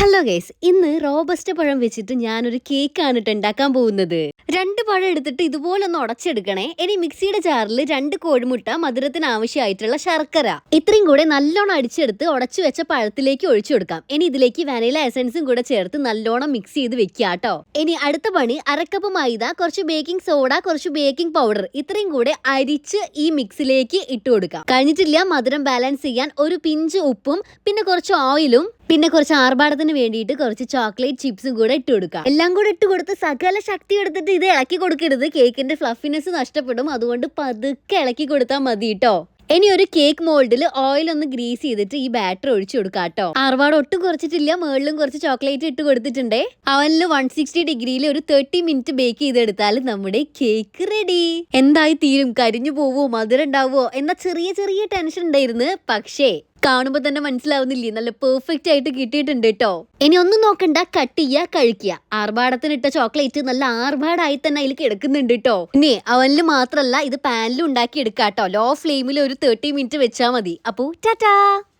Hello guys ഇന്ന് robust പഴം വെച്ചിട്ട് ഞാനൊരു കേക്കാണ് ട്ടോ ഉണ്ടാക്കാൻ പോകുന്നത്. രണ്ട് പഴം എടുത്തിട്ട് ഇതുപോലെ ഒന്ന് ഉടച്ചെടുക്കണേ ഇനി മിക്സിയുടെ ജാറിൽ രണ്ട് കോഴിമുട്ട മധുരത്തിന് ആവശ്യമായിട്ടുള്ള ശർക്കര. ഇത്രയും കൂടെ നല്ലോണം അടിച്ചെടുത്ത് ഉടച്ചു വെച്ച പഴത്തിലേക്ക് ഒഴിച്ചു കൊടുക്കാം. ഇനി ഇതിലേക്ക് വനില എസൻസും കൂടെ ചേർത്ത് നല്ലോണം മിക്സ് ചെയ്ത് വെക്കുക കേട്ടോ ഇനി അടുത്ത പണി അരക്കപ്പ് മൈദ കുറച്ച് ബേക്കിംഗ് സോഡ കുറച്ച് ബേക്കിംഗ് പൗഡർ ഇത്രയും കൂടെ അരിച്ച് ഈ മിക്സിലേക്ക് ഇട്ട് കൊടുക്കാം. കഴിഞ്ഞിട്ടില്ല മധുരം ബാലൻസ് ചെയ്യാൻ ഒരു പിഞ്ച് ഉപ്പും പിന്നെ കുറച്ച് ഓയിലും പിന്നെ കുറച്ച് ആർഭാടത്തിന് വേണ്ടിയിട്ട് കുറച്ച് ചോക്ലേറ്റ് ചിപ്സും കൂടെ ഇട്ട് കൊടുക്കാം. എല്ലാം കൂടെ ഇട്ട് കൊടുത്ത് സകല ശക്തി എടുത്തിട്ട് ഇത് ഇളക്കി കൊടുക്കരുത്. കേക്കിന്റെ ഫ്ലഫിനെസ് നഷ്ടപ്പെടും. അതുകൊണ്ട് പതുക്കെ ഇളക്കി കൊടുത്താൽ മതി കേട്ടോ ഇനി ഒരു കേക്ക് മോൾഡിൽ ഓയിൽ ഒന്ന് ഗ്രീസ് ചെയ്തിട്ട് ഈ ബാറ്റർ ഒഴിച്ചു കൊടുക്കാം കേട്ടോ ആർവാട് ഒട്ടും കുറച്ചിട്ടില്ല. മുകളിലും കുറച്ച് ചോക്ലേറ്റ് ഇട്ട് കൊടുത്തിട്ടുണ്ട്. അവനിൽ വൺ സിക്സ്റ്റി ഡിഗ്രിയിൽ ഒരു തേർട്ടി മിനിറ്റ് ബേക്ക് ചെയ്തെടുത്താൽ നമ്മുടെ കേക്ക് റെഡി എന്തായി തീരും? കരിഞ്ഞു പോവോ? മധുരം ഉണ്ടാവോ? എന്ന ചെറിയ ചെറിയ ടെൻഷൻ ഉണ്ടായിരുന്നു. പക്ഷേ കാണുമ്പോ തന്നെ മനസ്സിലാവുന്നില്ലേ? നല്ല പെർഫെക്റ്റ് ആയിട്ട് കിട്ടിയിട്ടുണ്ട് കേട്ടോ. ഇനി ഒന്നും നോക്കണ്ട കട്ട് ചെയ്യുക കഴിക്കുക. ആർഭാടത്തിനിട്ട ചോക്ലേറ്റ് നല്ല ആർഭാടായി തന്നെ അതിൽ കിടക്കുന്നുണ്ട് കേട്ടോ. ഇനി അവനിൽ മാത്രല്ല ഇത് പാനിലും ഉണ്ടാക്കി എടുക്കാം കേട്ടോ ലോ ഫ്ലെയിമിൽ ഒരു തേർട്ടി മിനിറ്റ് വെച്ചാൽ മതി. അപ്പോ ടാറ്റാ